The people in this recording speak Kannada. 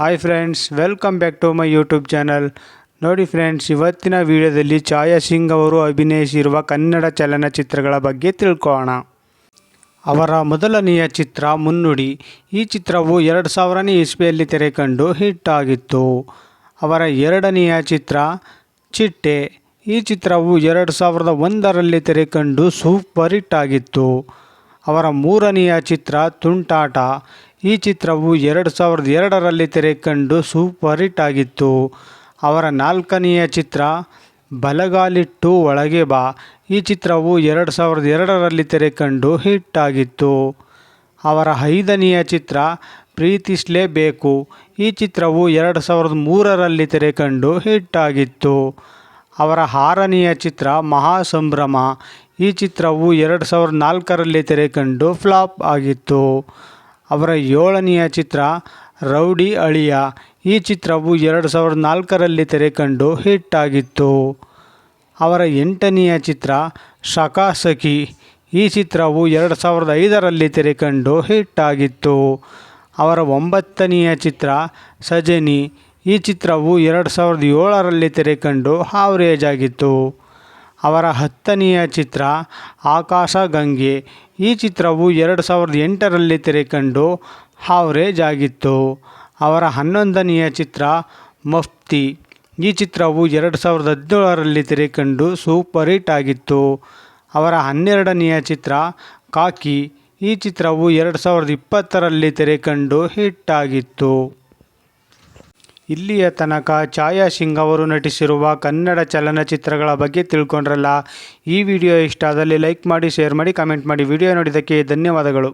Hi friends welcome back to my YouTube channel ನೋಡಿ ಫ್ರೆಂಡ್ಸ್ ಇವತ್ತಿನ ವಿಡಿಯೋದಲ್ಲಿ ಛಾಯಾ ಸಿಂಗ್ ಅವರು ಅಭಿನಯಿಸಿರುವ ಕನ್ನಡ ಚಲನಚಿತ್ರಗಳ ಬಗ್ಗೆ ತಿಳ್ಕೋಣ ಅವರ ಮೊದಲನೆಯ ಚಿತ್ರ ಮುನ್ನುಡಿ. ಈ ಚಿತ್ರವು ಎರಡು ಸಾವಿರನೇ ಇಸ್ವಿಯಲ್ಲಿ ತೆರೆಕಂಡು ಹಿಟ್ ಆಗಿತ್ತು. ಅವರ ಎರಡನೆಯ ಚಿತ್ರ ಚಿಟ್ಟೆ. ಈ ಚಿತ್ರವು ಎರಡು ಸಾವಿರದ ಒಂದರಲ್ಲಿ ತೆರೆಕಂಡು ಸೂಪರ್ ಹಿಟ್ ಆಗಿತ್ತು. ಅವರ ಮೂರನೆಯ ಚಿತ್ರ ತುಂಟಾಟ. ಈ ಚಿತ್ರವು ಎರಡು ಸಾವಿರದ ಎರಡರಲ್ಲಿ ತೆರೆಕಂಡು ಸೂಪರ್ ಹಿಟ್ ಆಗಿತ್ತು. ಅವರ ನಾಲ್ಕನೆಯ ಚಿತ್ರ ಬಲಗಾಲಿಟ್ಟು ಒಳಗೆ ಬಾ. ಈ ಚಿತ್ರವು ಎರಡು ಸಾವಿರದ ಎರಡರಲ್ಲಿ ತೆರೆಕಂಡು ಹಿಟ್ ಆಗಿತ್ತು. ಅವರ ಐದನೆಯ ಚಿತ್ರ ಪ್ರೀತಿಸಲೇಬೇಕು. ಈ ಚಿತ್ರವು ಎರಡು ಸಾವಿರದ ಮೂರರಲ್ಲಿ ತೆರೆಕಂಡು ಹಿಟ್ ಆಗಿತ್ತು. ಅವರ ಆರನೆಯ ಚಿತ್ರ ಮಹಾಸಂಭ್ರಮ. ಈ ಚಿತ್ರವು ಎರಡು ಸಾವಿರದ ನಾಲ್ಕರಲ್ಲಿ ತೆರೆಕಂಡು ಫ್ಲಾಪ್ ಆಗಿತ್ತು. ಅವರ ಏಳನೆಯ ಚಿತ್ರ ರೌಡಿ ಅಳಿಯ. ಈ ಚಿತ್ರವು ಎರಡು ಸಾವಿರದ ನಾಲ್ಕರಲ್ಲಿ ತೆರೆಕಂಡು ಹಿಟ್ ಆಗಿತ್ತು. ಅವರ ಎಂಟನೆಯ ಚಿತ್ರ ಶಕಾಸಕಿ. ಈ ಚಿತ್ರವು ಎರಡು ಸಾವಿರದ ಐದರಲ್ಲಿ ತೆರೆಕಂಡು ಹಿಟ್ ಆಗಿತ್ತು. ಅವರ ಒಂಬತ್ತನೆಯ ಚಿತ್ರ ಸಜನಿ. ಈ ಚಿತ್ರವು ಎರಡು ಸಾವಿರದ ಏಳರಲ್ಲಿ ತೆರೆಕಂಡು ಹಾವ್ರೇಜ್ ಆಗಿತ್ತು. ಅವರ ಹತ್ತನೆಯ ಚಿತ್ರ ಆಕಾಶ ಗಂಗೆ ಈ ಚಿತ್ರವು ಎರಡು ಸಾವಿರದ ಎಂಟರಲ್ಲಿ ತೆರೆಕಂಡು ಹಾವ್ರೇಜ್ ಆಗಿತ್ತು ಅವರ ಹನ್ನೊಂದನೆಯ ಚಿತ್ರ ಮಫ್ತಿ. ಈ ಚಿತ್ರವು ಎರಡು ಸಾವಿರದ ಹದಿನೇಳರಲ್ಲಿ ತೆರೆಕಂಡು ಸೂಪರ್ ಹಿಟ್ ಆಗಿತ್ತು. ಅವರ ಹನ್ನೆರಡನೆಯ ಚಿತ್ರ ಕಾಕಿ. ಈ ಚಿತ್ರವು ಎರಡು ಸಾವಿರದ ಇಪ್ಪತ್ತರಲ್ಲಿ ತೆರೆಕಂಡು ಹಿಟ್ ಆಗಿತ್ತು. ಇಲ್ಲಿಯ ತನಕ ಛಾಯಾ ಸಿಂಗ್ ಅವರು ನಟಿಸಿರುವ ಕನ್ನಡ ಚಲನಚಿತ್ರಗಳ ಬಗ್ಗೆ ತಿಳ್ಕೊಂಡ್ರಲ್ಲ. ಈ ವಿಡಿಯೋ ಇಷ್ಟ ಆದಲ್ಲಿ ಲೈಕ್ ಮಾಡಿ, ಶೇರ್ ಮಾಡಿ, ಕಮೆಂಟ್ ಮಾಡಿ. ವಿಡಿಯೋ ನೋಡಿದ್ದಕ್ಕೆ ಧನ್ಯವಾದಗಳು.